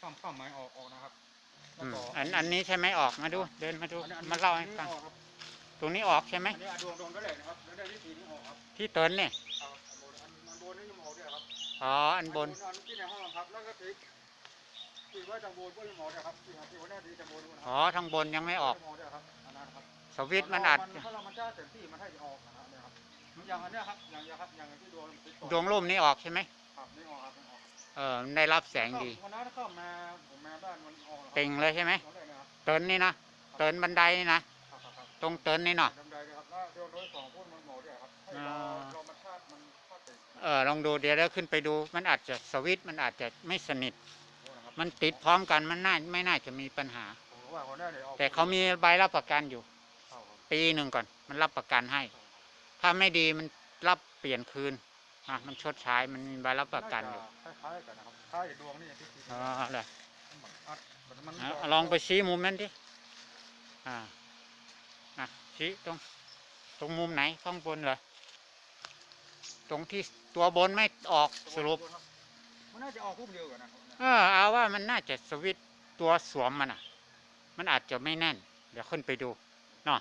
ข้ามข้ามไม้ออกออกนะครับแล้วอืมก็อันอันนี้ใช่ไหมออกมาดู เดินมาดูอันนี้อันนี้มาเล่าให้ฟังอันนี้ออกครับตรงนี้ออกใช่ไหมอันนี้อะดวงดวงได้เลยนะครับแล้วได้วิธีนี้ออกครับที่เตินเนี่ยเอาอันบนอันอันบนนี่ยังออกด้วยครับอ๋ออันบนอันที่ในห้องครับแล้วก็ติดติดไว้ทางบนก็ยังออกด้วยครับที่ที่หัวหน้าที่ทางบนนะคอ๋รัอทางบนยังไม่ออกยังด้วยครับอันนั้นครับสวิตช์มันอาจเพราะเรามันจะเต็มที่มันให้ออกนะครับเนี่ยครับอย่างอันเนี้ยครับอย่างเนี้ยครับอย่างที่ดวงติดก่อนดวงร่มนี่ออกใช่ไหมครับนี่ออกครับนี่ออกครับ เออมันได้รับแสงดี วันนั้นเข้ามาผมมาบ้านมันออกแล้วครับเป่งเลยใช่ไหมออกได้นะครับเตินนี่นะเตินบันไดนี่นะครับครับครับตรงเตินนี่เนาะ ดำใดนะครับแล้วเดี๋ยวโดยสองพูดมันหมดด้วยครับให้รออ่า รอมันชาติมันชาติติดเออลองดูเดี๋ยวเราขึ้นไปดู มันอาจจะสวิตช์มันอาจจะไม่สนิทนะครับมันติดพร้อมกันมันน่าไม่น่าจะมีปัญหา ผมว่าคนได้เนี่ยออกแต่เขามีใบรับประกันอยู่ เข้าครับปีหนึ่งก่อน มันรับประกันให้ ถ้าไม่ดีมันรับเปลี่ยนคืน อะมันชดใช้มันมีใบรับประกันอยู่คล้ายๆกันนะครับคล้ายดวงนี่ที่ติดอ๋อเลยอัดมันเอาลองไปชี้มุมนั้นดิอ่าอะชี้ตรงตรงมุมไหนข้างบนเหรอตรงที่ตัวบนไม่ออกสรุปมันน่าจะออกพุ่มเดียวกันนะครับเออเอาว่ามันน่าจะสวิตช์ตัวสวมมันอะ มันอาจจะไม่แน่น เดี๋ยวขึ้นไปดูเนาะ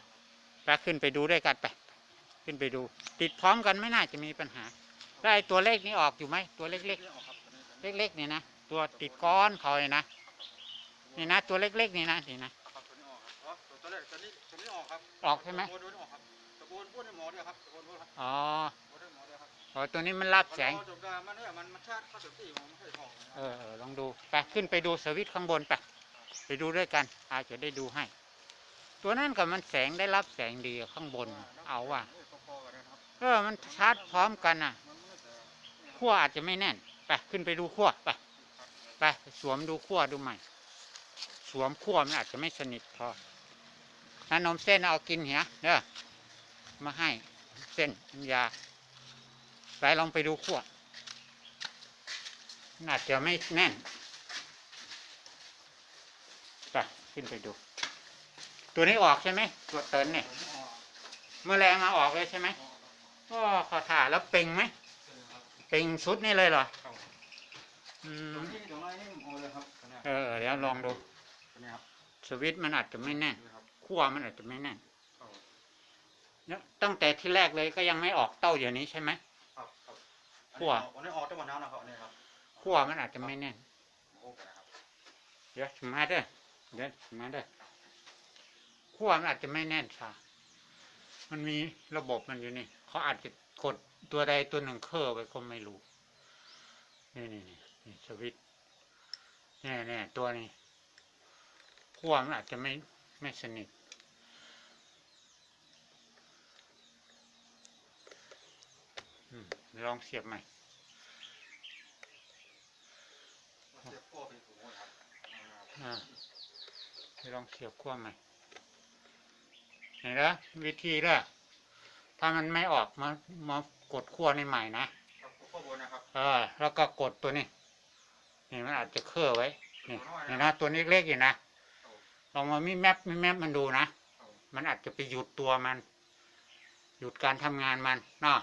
ไปขึ้นไปดูด้วยกันไป ขึ้นไปดู ติดพร้อมกันไม่น่าจะมีปัญหา แล้วไอ้ตัวเลขนี้ออกอยู่ไหมตัวเล็กไม่ออกครับๆเล็กๆเนี่ยนะตัวติดก้อนเขาเนี่ยนะนี่นะ ตัวเล็กๆนี่นะนี่นะครับตัวนี้ออกครับตัวแรกตัวนี้ตัวนี้ออกครับออกใช่ไหม ตัวนี้ออกครับตะโกนพูดให้หมอด้วยครับตะโกนพูดครับอ๋อพูดให้หมอด้วยครับอ๋อตัวนี้มันรับแสง จบการมันเนี่ยมันมันชาติเข้าถึงที่มันไม่ค่อยออกนะคเอรับอเออลองดูไปขึ้นไปดูสวิตช์ข้างบนไปไปดูด้วยกัน อาจจะได้ดูให้ ตัวนั้นกับมันแสงได้รับแสงดีข้างบน เอาว่ะพอๆกันนะครับเออมันชาร์จพร้อมกันน่ะมันไม่แต่ ขั้วอาจจะไม่แน่น ไป ขึ้นไปดูขั้วไป ไปสวมดูขั้วดูใหม่ สวมขั้วมันอาจจะไม่สนิทพอถ้านมเส้นเอากินเหียเด้อมาให้เส้นน้ำยา ไปลองไปดูขั้วมันอาจจะไม่แน่นไปขึ้นไปดู ตัวนี้ออกใช่ไหม ตัวเตินเนี่ยตัวนี้ออกเมื่อแรงมาออกเลยใช่ไหมก็ขอถ่าแล้วเป่งไหมครับ เป่งชุดนี่เลยเหรอครับอืตรมงนี้ตรงนี้นี่ออกเลยครับตัวนี้เออ เดี๋ยวลองดูตัวนี้ครับสวิตช์มันอาจจะไม่แน่นนี่ครับขั้วมันอาจจะไม่แน่นครับเนี่ยตั้งแต่ที่แรกเลยก็ยังไม่ออกเต้าอย่างนี้ใช่ไหม ครับครับขั้วอันนี้ออกจังหวัดน้ำนะครับอันนี้ครับขั้วมันอาจจะไม่แน่น โอเคนะครับเดี๋ยวมาเด้อเดี๋ยวมาเด้อขั้วมันอาจจะไม่แน่นค่ะ มันมีระบบมันอยู่นี่ เขาอาจจะ กดตัวใดตัวหนึ่งเคอร์ไปก็ไม่รู้ นี่นี่นี่สวิตแน่แน่ตัวนี้ขั้วมันอาจจะไม่ไม่สนิทลองเสียบใหม่ไปลองเสียบขั้วใหม่เห็นแล้ววิธีละ ถ้ามันไม่ออกมามากดขั้วในใหม่นะครับขั้วบนนะครับเออแล้วก็กดตัวนี้นี่มันอาจจะเคลื่อไว้นี่เห็นนะตัวนี้เล็กอยู่นะลองมามีแมปมีแมปมันดูนะมันอาจจะไปหยุดตัวมัน หยุดการทำงานมันเนาะ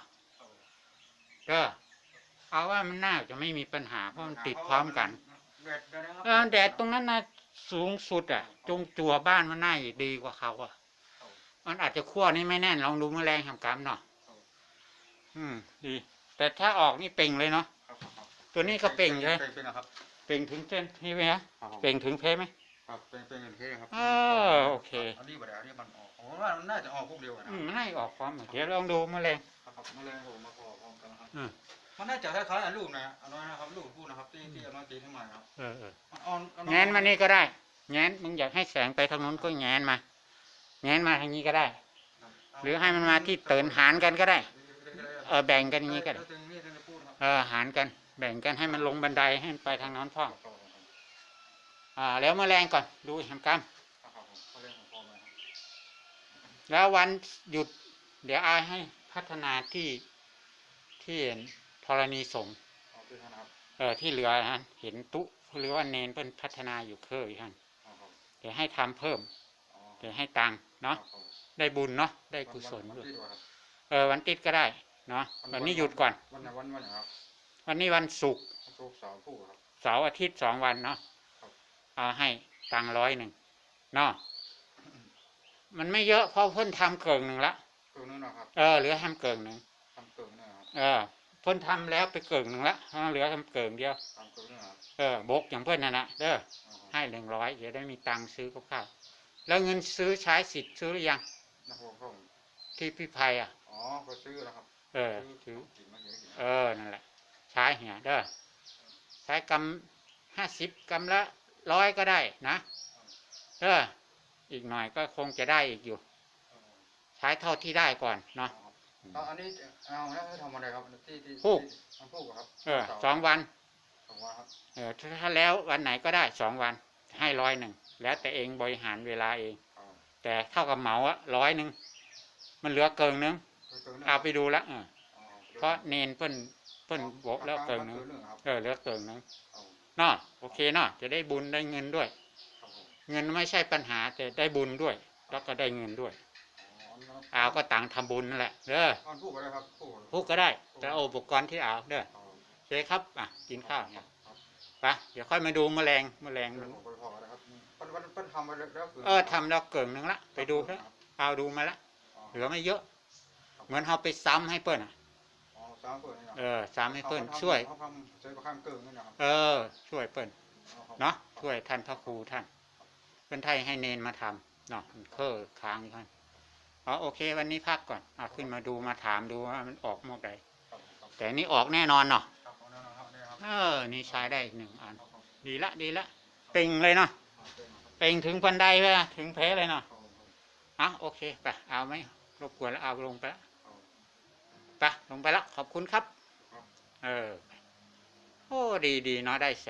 ก็เอาว่ามันน่าจะไม่มีปัญหาเพราะมันติดพร้อมกันแดดแดดนะครับเออแดดตรงนั้นนะสูงสุดอะ จงจัวบ้านมันน่าจะดีกว่าเขาอะ มันอาจจะขั้วนี่ไม่แน่นลองดูแมลงทำกรรมเนาะอืม ดี แต่ถ้าออกนี่เป่งเลยเนาะครับครับครับตัวนี้ก็เป่งเลยเป่งเป็นนะครับเป่งถึงเส้นนี่ไหมฮะครับผมเป่งถึงเพไหมครับเป็นเป็นเงินเทครับเออโอเคอันนี้บ่ได้อันนี้มันออกผมว่ามันน่าจะออกพวกเดียวกันนะอืมมันน่าจะออกพร้อมกันเดี๋ยวลองดูแมลงครับครับมาเลยผมมาขอพร้อมกันนะครับอืมมันน่าจะคล้ายๆอันลูกนะอันนั้นนะครับลูกพูดนะครับที่ที่เอามาตีขึ้นมาครับเออเออมันอ่อนอ่อแงนมานี่ก็ได้แงนมึงอยากให้แสงไปทางนู้นก็แงนมาแงนมาทางนี้ก็ได้ หรือให้มันมาที่เตินหารกันก็ได้ เออแบ่งกันอย่างนี้ก็ได้เออนี่นี่พูดครับเออหารกัน แบ่งกันให้มันลงบันไดให้มันไปทางนั้นพ่ออ่า แล้วแมลงก่อน ดูทำกรรมครับผมเขาเรียกของพ่อมาครับแล้ววันหยุด เดี๋ยวอาให้พัฒนาที่ที่ธรณีสงฆ์เอาขึ้นนะครับเออที่เหลือฮะเห็นตุหรือว่าเนนเป็นพัฒนาอยู่เคยฮะเอาครับเดี๋ยวให้ทำเพิ่ม อ๋อเดี๋ยวให้ตังค์เนาะครับผมได้บุญเนาะได้กุศลวันด้วยที่ดีกว่าครับเออวันติดก็ได้เนาะวันนี้หยุดก่อนวันไหนวันวันไหนครับวันนี้วันศุกร์วันศุกร์เสาร์ผู้ครับเสาร์อาทิตย์สองวันเนาะครับเอาให้ตังร้อยหนึ่งเนาะมันไม่เยอะเพราะเพิ่นทำเกิงหนึ่งละเกิงนึงนะครับเออเหลือทำเกิงหนึ่งทำเกิงเนี่ยครับเออเพิ่นทำแล้วไปเกิงหนึ่งละเหลือทำเกิงเดียวทำเกิงเนี่ยครับเออบกอย่างเพื่อนนั่นนะเด้ออ๋อให้หนึ่งร้อยจะได้มีตังค์ซื้อกับข้าว แล้วเงินซื้อใช้สิทธิ์ซื้อหรือยังนะครับผมที่พี่ภัยอะ อ๋อก็ซื้อแล้วครับเออซื้ซื้ออกินมาเยอะกินเออนั่นแหละใช้เหียเด้อใช้กำห้าสิบกำละร้อยก็ได้นะเอออีกหน่อยก็คงจะได้อีกอยู่ ใช้เท่าที่ได้ก่อนเนาะเอาอันนี้เอาแล้วทำอะไรครับที่ที่ผูกทำผูกเหรอครับเออสองวันสองวันครับเออถ้าถ้าแล้ววันไหนก็ได้สองวันให้ร้อยหนึ่ง แล้วแต่เองบริหารเวลาเองเอาแต่เท่ากับเหมาอะร้อยหนึ่งมันเหลือเกินนึงเกิงเนี่ยเอาไปดูแล้วเอออ๋อเพราะเนนเพิ่นเพิ่นบอกแล้วเกินนึงครับเออเหลือเกินนึงเอาเนาะโอเคเนาะจะได้บุญได้เงินด้วยครับผมเงินไม่ใช่ปัญหาแต่ได้บุญด้วย แล้วก็ได้เงินด้วยอ๋อนะครับเอาก็ต่างทำบุญนั่นแหละเด้อเอาผูกอะไรครับผูกพูดก็ได้ แต่เอาอุปกรณ์ที่เอาเด้อเอาโอเคครับอะกินข้าวเนี่ยครับไปเดี๋ยวค่อยมาดูแมลงแมลงเดี๋ยวผ มไปพอกันนะครับปั้นปั้นปั้นทำไปแล้วคืเออทำแล้วเกินนึงละไปดูแล้วเอาดูมาละเหลือไม่เยอะ เหมือนเขาไปซ้ำให้เปิ้ลอะอ๋อสามเปิดนี่นะเออซ้ำให้เปิ้ลช่วยเขาทำใช้ประคันเกิงนี่นะครับเออ ช่วยเปิ้ลเนาะช่วยท่านพระครูท่านเพื่อนไทยให้เนนมาทำเนาะมันเคอค้างอยู่ท่านอ๋อโอเค วันนี้พักก่อนเอาขึ้นมาดูมาถามดูว่ามันออกเมื่อใดครับครับแต่นี่ออกแน่นอนเนาะครับเอาแน่นอนครับเนี่ยครับเออ นี่ใช้ได้อีกหนึ่งอันครับครับดีละดีละ เป่งเลยเนาะครับ เป่งถึงพันไดไปนะถึงเพเลยเนาะอะโอเคไปเอาไหมรบกวนแล้วเอาลงไปละไปลงไปแล้วขอบคุณครับครับเออ โอ้ดีดีเนาะได้แส